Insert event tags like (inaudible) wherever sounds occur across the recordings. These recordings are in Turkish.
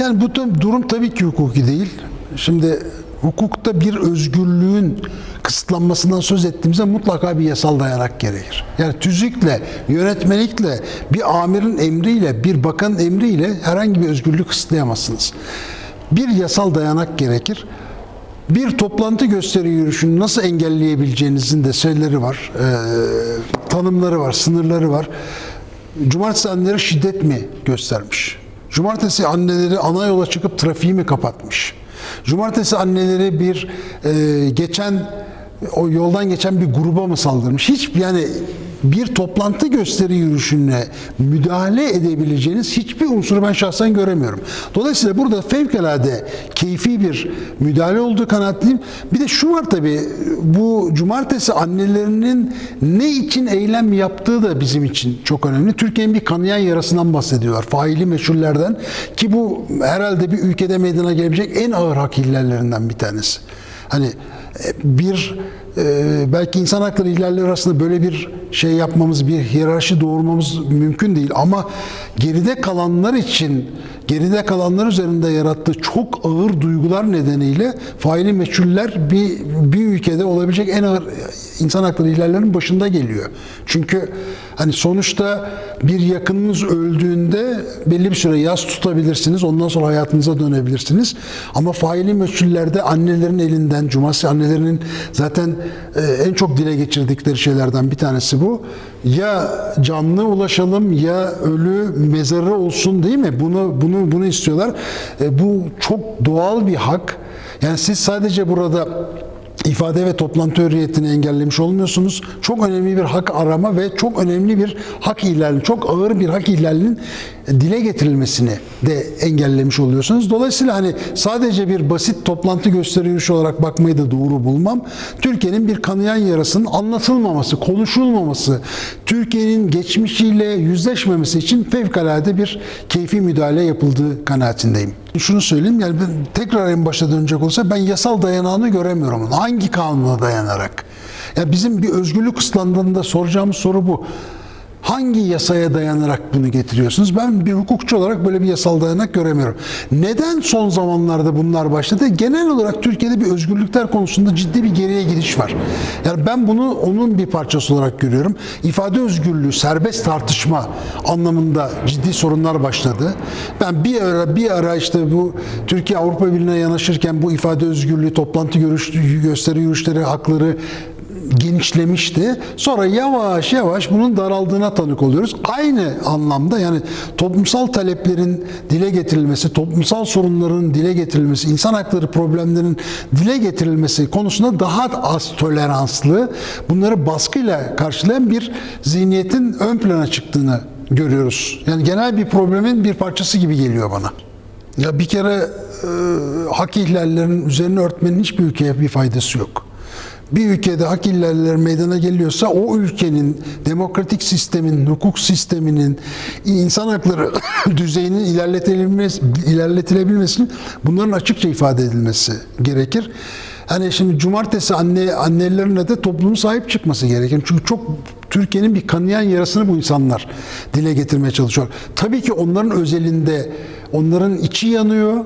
Yani bu durum tabii ki hukuki değil. Şimdi hukukta bir özgürlüğün kısıtlanmasından söz ettiğimizde mutlaka bir yasal dayanak gerekir. Yani tüzükle, yönetmelikle, bir amirin emriyle, bir bakanın emriyle herhangi bir özgürlüğü kısıtlayamazsınız. Bir yasal dayanak gerekir. Bir toplantı gösteri yürüyüşünü nasıl engelleyebileceğinizin de şeyleri var, e, tanımları var, sınırları var. Cumartesi anneleri şiddet mi göstermiş? Cumartesi anneleri ana yola çıkıp trafiği mi kapatmış? Cumartesi anneleri bir e, geçen o yoldan geçen bir gruba mı saldırmış? Hiç yani bir toplantı gösteri yürüyüşüne müdahale edebileceğiniz hiçbir unsuru ben şahsen göremiyorum. Dolayısıyla burada fevkalade keyfi bir müdahale olduğu kanaatliyim. Bir de şu var tabii bu cumartesi annelerinin ne için eylem yaptığı da bizim için çok önemli. Türkiye'nin bir kanayan yarasından bahsediyorlar. Faili meşhurlerden ki bu herhalde bir ülkede meydana gelebilecek en ağır hak ihlallerinden bir tanesi. Hani bir e, belki insan hakları ihlalleri arasında böyle bir şey yapmamız, bir hiyerarşi doğurmamız mümkün değil. Ama geride kalanlar için geride kalanlar üzerinde yarattığı çok ağır duygular nedeniyle faili meçhuller bir, bir ülkede olabilecek en ağır insan hakları ihlallerinin başında geliyor. Çünkü hani sonuçta bir yakınınız öldüğünde belli bir süre yas tutabilirsiniz. Ondan sonra hayatınıza dönebilirsiniz. Ama faili meçhullerde annelerin elinden, cumartesi annelerinin zaten e, en çok dile geçirdikleri şeylerden bir tanesi bu. Ya canlı ulaşalım ya ölü mezarı olsun değil mi? Bunu bunu bunu istiyorlar. E, bu çok doğal bir hak. Yani siz sadece burada ifade ve toplantı hürriyetini engellemiş olmuyorsunuz. Çok önemli bir hak arama ve çok önemli bir hak ihlali, çok ağır bir hak ihlalinin dile getirilmesini de engellemiş oluyorsunuz. Dolayısıyla hani sadece bir basit toplantı gösteri yürüyüşü olarak bakmayı da doğru bulmam. Türkiye'nin bir kanayan yarasının anlatılmaması, konuşulmaması, Türkiye'nin geçmişiyle yüzleşmemesi için fevkalade bir keyfi müdahale yapıldığı kanaatindeyim. Şunu söyleyeyim yani ben tekrar en başta dönecek olsa ben yasal dayanağını göremiyorum. Hangi kanuna dayanarak? Ya bizim bir özgürlük kısıtlandığında soracağımız soru bu. Hangi yasaya dayanarak bunu getiriyorsunuz? Ben bir hukukçu olarak böyle bir yasal dayanak göremiyorum. Neden son zamanlarda bunlar başladı? Genel olarak Türkiye'de bir özgürlükler konusunda ciddi bir geriye gidiş var. Yani ben bunu onun bir parçası olarak görüyorum. İfade özgürlüğü, serbest tartışma anlamında ciddi sorunlar başladı. Ben bir ara bir ara işte bu Türkiye Avrupa Birliği'ne yanaşırken bu ifade özgürlüğü, toplantı görüş, gösteri yürüyüşleri hakları genişlemişti. Sonra yavaş yavaş bunun daraldığına tanık oluyoruz. Aynı anlamda yani toplumsal taleplerin dile getirilmesi, toplumsal sorunların dile getirilmesi, insan hakları problemlerinin dile getirilmesi konusunda daha az toleranslı, bunları baskıyla karşılayan bir zihniyetin ön plana çıktığını görüyoruz. Yani genel bir problemin bir parçası gibi geliyor bana. Ya bir kere e, hak ihlallerinin üzerine örtmenin hiçbir ülkeye bir faydası yok bir ülkede hak ihlalleri meydana geliyorsa o ülkenin demokratik sistemin, hukuk sisteminin, insan hakları (laughs) düzeyinin ilerletilebilmesi, ilerletilebilmesinin bunların açıkça ifade edilmesi gerekir. Hani şimdi cumartesi anne annelerine de toplumun sahip çıkması gerekir. Çünkü çok Türkiye'nin bir kanayan yarasını bu insanlar dile getirmeye çalışıyor. Tabii ki onların özelinde onların içi yanıyor.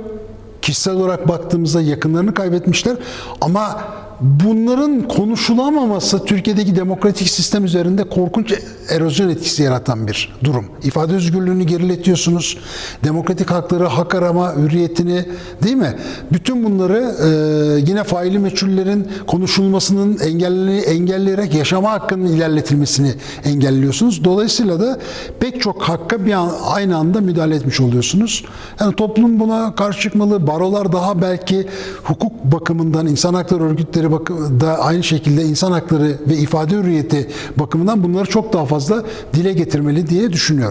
Kişisel olarak baktığımızda yakınlarını kaybetmişler ama bunların konuşulamaması Türkiye'deki demokratik sistem üzerinde korkunç erozyon etkisi yaratan bir durum. İfade özgürlüğünü geriletiyorsunuz. Demokratik hakları, hak arama hürriyetini değil mi? Bütün bunları e, yine faili meçhullerin konuşulmasının engelli, engelleyerek yaşama hakkının ilerletilmesini engelliyorsunuz. Dolayısıyla da pek çok hakka bir an, aynı anda müdahale etmiş oluyorsunuz. Yani toplum buna karşı çıkmalı. Barolar daha belki hukuk bakımından insan hakları örgütleri bakımında aynı şekilde insan hakları ve ifade hürriyeti bakımından bunları çok daha fazla dile getirmeli diye düşünüyorum.